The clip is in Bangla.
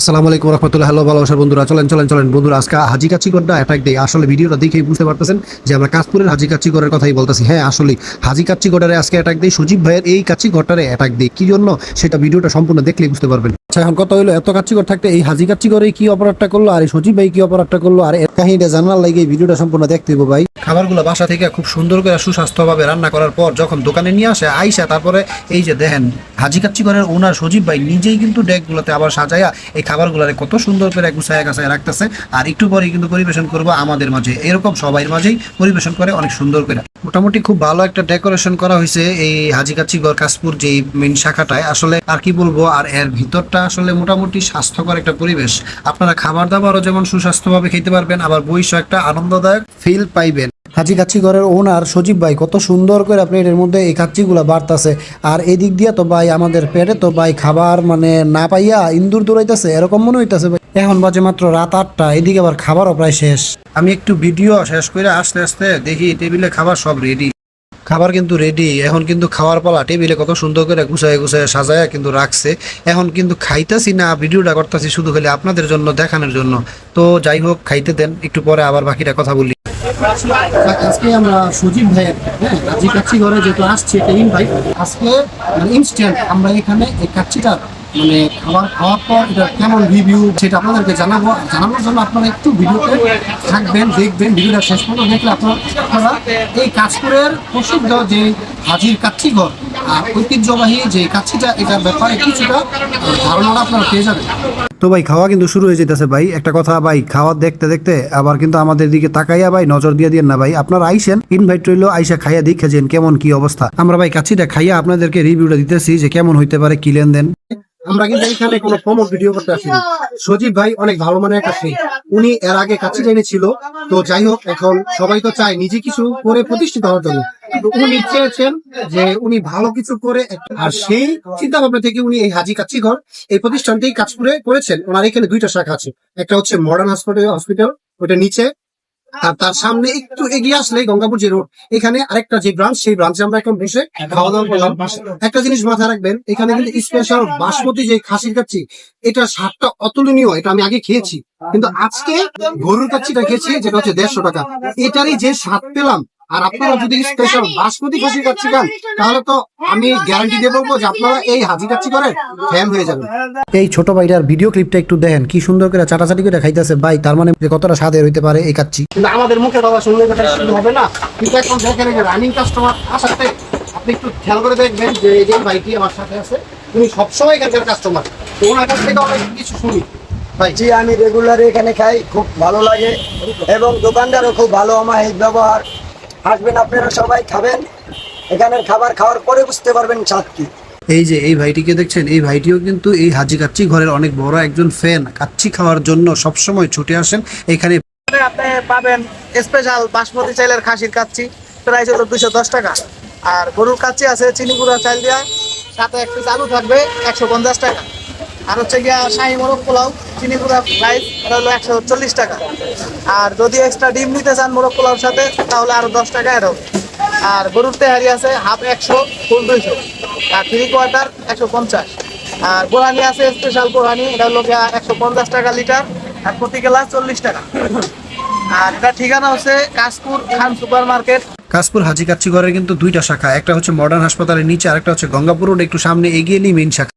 আসসালামু আলাইকুম রহমতুল্লাহ, হ্যালো ভালোবাসার বন্ধুরা? চলেন চলেন চলেন। বন্ধুরা, আজকে হাজি কাচিগড়টা অ্যাটাক দেয় আসলে ভিডিওটা দেখেই বুঝতে পারতেছেন যে আমরা কাশপুরের হাজি কাচিগড়ের কথাই বলতেছি। হ্যাঁ আসলে হাজি কাচিগড়ারে আজকে অ্যাটাক দেয় সুজিব ভাইয়ের এই কাচিগড়টারে অ্যাটাক দেয় কি জন্য? সেটা ভিডিওটা সম্পূর্ণ দেখলেই বুঝতে পারবেন। আচ্ছা এখন কথা হলো এত কাচিগড় থাকতে এই হাজি কাচিগড়ে কি অপরাধটা করল? আর এই সজীব ভাই কি অপরাধটা করল? আর এর কাহিনীটা জানার লাগে ভিডিওটা সম্পূর্ণ দেখতে ভাই। খাবারগুলো বাসা থেকে খুব সুন্দর করে সুস্বাস্থ্যভাবে রান্না করার পর যখন দোকানে নিয়ে আসে, আইসা তারপরে এই যে দেখেন, হাজি কাচ্চিগড়ের ওনার সজীব ভাই নিজেই কিন্তু ডেকগুলোতে আবার সাজায়া এই খাবারগুলোরে কত সুন্দর করে গুছায় গাছায় রাখতেছে। আর একটু পরে কিন্তু পরিবেশন করব আমাদের মাঝে। এরকম সবাই মাঝেই পরিবেশন করে, অনেক সুন্দর করে। মোটামুটি খুব ভালো একটা ডেকোরেশন করা হয়েছে এই হাজি কাচ্চিগড় কাশপুর যে মেন শাখাটায়। আসলে আর কি বলব, আর এর ভিতরটা আসলে মোটামুটি স্বাস্থ্যকর একটা পরিবেশ। আপনারা খাবার দাবারও যেমন সুস্বাস্থ্যভাবে খেতে পারবেন, আবার বইসও একটা আনন্দদায়ক ফিল পাইবেন। হাজি ঘরের ওনার সজীব ভাই, কত সুন্দর করে প্লেটের মধ্যে এই কাচ্চিগুলা বাড়তাছে। আর এদিক দিয়ে তো ভাই, আমাদের পেটে তো ভাই খাবার মানে না পাইয়া ইন্দুর দৌড়াইতেছে, এরকম মনে হইতাছে এখন বাজে মাত্র রাত আটটা, এদিকে আবার খাবারও প্রায় শেষ। আমি একটু ভিডিও শেষ করে আস্তে আস্তে দেখি টেবিলে খাবার সব রেডি খাবার কিন্তু রেডি এখন কিন্তু খাওয়ার পালা টেবিলে কত সুন্দর করে গুছায় গুছায় সাজায় কিন্তু রাখছে। এখন কিন্তু খাইতাছি না, ভিডিওটা করতেছি শুধু খালি আপনাদের জন্য, দেখানোর জন্য। তো যাই হোক, খাইতে দেন, একটু পরে আবার বাকিটা কথা বলি। আজকে আমরা সুজিব ভাইয়ের হ্যাঁ ঘরে যেহেতু আসছে এটা আজকে মানে ইনস্ট্যান্ট আমরা এখানে এই কাচ্চিটা মানে খাবার খাওয়ার পর এটা কেমন রিভিউ সেটা আপনাদেরকে জানাব। জানানোর জন্য আপনারা একটু ভিডিওতে থাকবেন, দেখবেন, ভিডিওটা শেষ পর্যন্ত দেখলে আপনারা এই কাজপুরের প্রসিদ্ধ যে হাজির কাচ্চি ঘর আর ঐতিহ্যবাহী যে এটার ব্যাপারে কিছুটা ধারণাটা আপনারা পেয়ে যাবেন। তো ভাই, খাওয়া কিন্তু শুরু হয়ে যেতেছে ভাই। একটা কথা ভাই, খাওয়া দেখতে দেখতে আবার কিন্তু আমাদের দিকে তাকাইয়া ভাই নজর দিয়ে দিয়ে না ভাই। আপনারা আইসেন ইনভাইট রইল, আইসা খাইয়া দেখে যেন কেমন কি অবস্থা। আমরা ভাই কাছিটা খাইয়া আপনাদেরকে রিভিউটা দিতেছি যে কেমন হইতে পারে, কি লেনদেন। আমরা কিন্তু এখানে কোনো প্রমোট ভিডিও করতে আসিনি। সজীব ভাই অনেক ভালো মানের সেই উনি এর আগে কাছে ছিল তো যাই হোক, এখন সবাই তো চায় নিজে কিছু করে প্রতিষ্ঠিত হওয়ার জন্য। উনি চেয়েছেন যে উনি ভালো কিছু করে আর সেই চিন্তা ভাবনা থেকে উনি এই হাজি কাচ্চি ঘর এই প্রতিষ্ঠানতেই কাজ করে করেছেন। ওনার এখানে দুইটা শাখা আছে। একটা হচ্ছে মডার্ন হসপিটাল হসপিটাল ওটা নিচে। আর তার সামনে একটু এগিয়ে আসলে গঙ্গাপুর যে রোড এখানে আরেকটা যে ব্রাঞ্চ সেই ব্রাঞ্চে আমরা এখন বসে খাওয়া দাওয়া করলাম। একটা জিনিস মাথায় রাখবেন, এখানে কিন্তু স্পেশাল বাসমতি যে খাসির কাচ্ছি, এটা স্বাদটা অতুলনীয়, এটা আমি আগে খেয়েছি। কিন্তু আজকে গরুর কাচ্ছিটা খেয়েছি, যেটা হচ্ছে দেড়শো টাকা। এটারই যে স্বাদ পেলাম আর আপনারা যদি স্পেশাল বাসমতি খাসির কাচ্ছি খান তাহলে তো আমি গ্যারান্টি দিয়ে বলব যে আপনারা এই হাজি কাচ্ছি করেন ফ্যান হয়ে যাবেন। এই ছোট ভাইটার ভিডিও ক্লিপটা একটু দেখেন কি সুন্দর করে চাটাচাটি করে খাইতেছে ভাই তার মানে যে কতটা স্বাদের হইতে পারে এই কাচ্ছি। কিন্তু আমাদের মুখে কথা শুনলে কথা শুরু হবে না। কিন্তু এখন দেখেন এই যে রানিং কাস্টমার আসাতে আপনি একটু খেয়াল করে দেখবেন যে এই যে ভাইটি আমার সাথে আছে উনি সবসময় এখানকার কাস্টমার তো ওনার কাছ থেকে অনেক কিছু শুনি। ভাই। জি আমি রেগুলার এখানে খাই খুব ভালো লাগে। এবং দোকানদারও খুব ভালো আমার ব্যবহার। আসবেন আপনারা সবাই খাবেন। এখানের খাবার খাওয়ার পরে বুঝতে পারবেন স্বাদ কি। এই যে এই ভাইটিকে দেখছেন এই ভাইটিও কিন্তু এই হাজি কাচ্চি ঘরের অনেক বড় একজন ফ্যান। কাচ্চি খাওয়ার জন্য সবসময় ছুটে আসেন। এখানে আপনি পাবেন স্পেশাল বাসমতি চাইলের খাসির কাচ্চি। প্রাইস হলো দুশো দশ টাকা। আর গরুর কাচ্চি আছে চিনি গুঁড়া চাল দেওয়া সাথে এক চালু থাকবে একশো পঞ্চাশ টাকা। আর হচ্ছে গিয়া শাহি মোরগ পোলাও। চিনি গুঁড়া প্রাইস এটা হলো একশো চল্লিশ টাকা। আর যদি এক্সট্রা ডিম নিতে চান মোরগ পোলাওর সাথে, তাহলে আরও দশ টাকা এরকম আর গরুর তেহারি আছে হাফ একশো ফুল দুইশো। আর থ্রি কোয়ার্টার একশো পঞ্চাশ। আর বোরানি আছে স্পেশাল বোরানি এটা হলো একশো পঞ্চাশ টাকা লিটার, আর প্রতি গ্লাস চল্লিশ টাকা। আর এটা ঠিকানা হচ্ছে কাশপুর খান সুপার মার্কেট কাশপুর হাজি কাচ্চি ঘরের কিন্তু দুইটা শাখা, একটা হচ্ছে মডার্ন হাসপাতালের নিচে আর একটা হচ্ছে গঙ্গাপুর রোড, একটু সামনে এগিয়ে নিয়ে মেন শাখা।